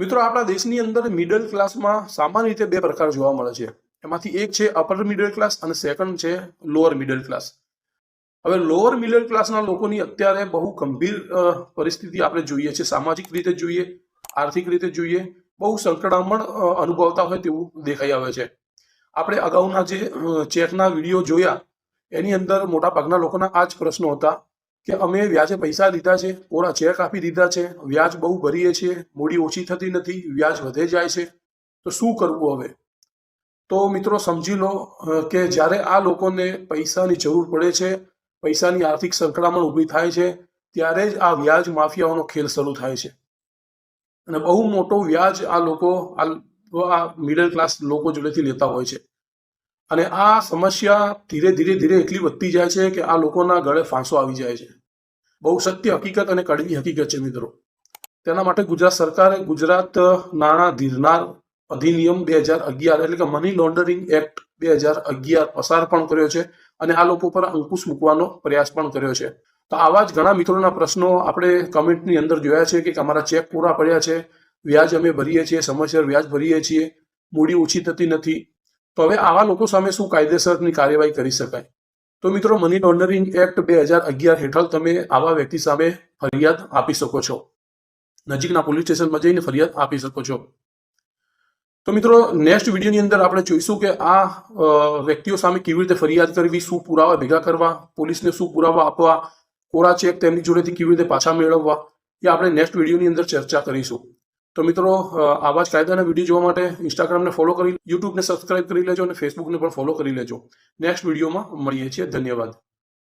મિત્રો, આપણા દેશની અંદર મિડલ ક્લાસમાં સામાન્ય રીતે બે પ્રકાર જોવા મળે છે. એમાંથી એક છે અપર મિડલ ક્લાસ અને સેકન્ડ છે લોઅર મિડલ ક્લાસ હવે લોઅર મિડલ ક્લાસના લોકોની અત્યારે બહુ ગંભીર પરિસ્થિતિ આપણે જોઈએ છે. સામાજિક રીતે જોઈએ, આર્થિક રીતે જોઈએ, બહુ સંકળામણ અનુભવતા હોય તેવું દેખાઈ આવે છે. આપણે અગાઉના જે ચેકના વીડિયો જોયા, એની અંદર મોટા ભાગના લોકોના આ જ પ્રશ્નો હતા. કે અમે વ્યાજે પૈસા લીધા છે, કોરા ચેક આપી દીધા છે, વ્યાજ બહુ ભરીએ છીએ, મૂડી ઓછી થતી નથી, વ્યાજ વધે જાય છે. તો શું કરવું હવે? તો મિત્રો સમજી લો કે જ્યારે આ લોકોને પૈસાની જરૂર પડે છે, પૈસાની આર્થિક સંકળામણ ઊભી થાય છે, ત્યારે જ આ વ્યાજ માફિયાઓનો ખેલ શરૂ થાય છે. અને બહુ મોટો વ્યાજ આ લોકો, આ મિડલ ક્લાસ લોકો જોડેથી લેતા હોય છે. અને આ સમસ્યા ધીરે ધીરે ધીરે એટલી વધતી જાય છે કે આ લોકોના ગળે ફાંસો આવી જાય છે. બહુ સત્ય હકીકત અને કડવી હકીકત છે મિત્રો. તેના માટે ગુજરાત સરકારે ગુજરાત નાણાં ધીરનાર અધિનિયમ બે હજાર અગિયાર એટલે કે મની લોન્ડરિંગ એક્ટ બે હજાર અગિયાર પસાર પણ કર્યો છે અને આ લોકો પર અંકુશ મૂકવાનો પ્રયાસ પણ કર્યો છે. તો આવા જ ઘણા મિત્રોના પ્રશ્નો આપણે કમેન્ટની અંદર જોયા છે કે અમારા ચેક પૂરા પડ્યા છે, વ્યાજ અમે ભરીએ છીએ, સમયસર વ્યાજ ભરીએ છીએ, મૂડી ઓછી થતી નથી તો હવે આવા લોકો સામે શું કાયદેસરની કાર્યવાહી કરી શકાય? તો મિત્રો મની લોન્ડરિંગ એક્ટ બે હજાર અગિયાર હેઠળ તમે આવા વ્યક્તિ સામે ફરિયાદ આપી શકો છો. નજીકના પોલીસ સ્ટેશનમાં જઈને ફરિયાદ આપી શકો છો. તો મિત્રો, નેક્સ્ટ વિડીયોની અંદર આપણે જોઈશું કે આ વ્યક્તિઓ સામે કેવી રીતે ફરિયાદ કરવી, શું પુરાવા ભેગા કરવા, પોલીસને શું પુરાવા આપવા, કોરા ચેક તેમની જોડેથી કેવી રીતે પાછા મેળવવા, એ આપણે નેક્સ્ટ વિડીયોની અંદર ચર્ચા કરીશું. તો મિત્રો આવા જ કાયદાના વીડિયો જોવા માટે ઇન્સ્ટાગ્રામને ફોલો કરી યુટ્યુબને સબસ્ક્રાઇબ કરી લેજો અને ફેસબુકને પણ ફોલો કરી લેજો. નેક્સ્ટ વિડીયોમાં મળીએ છીએ. ધન્યવાદ.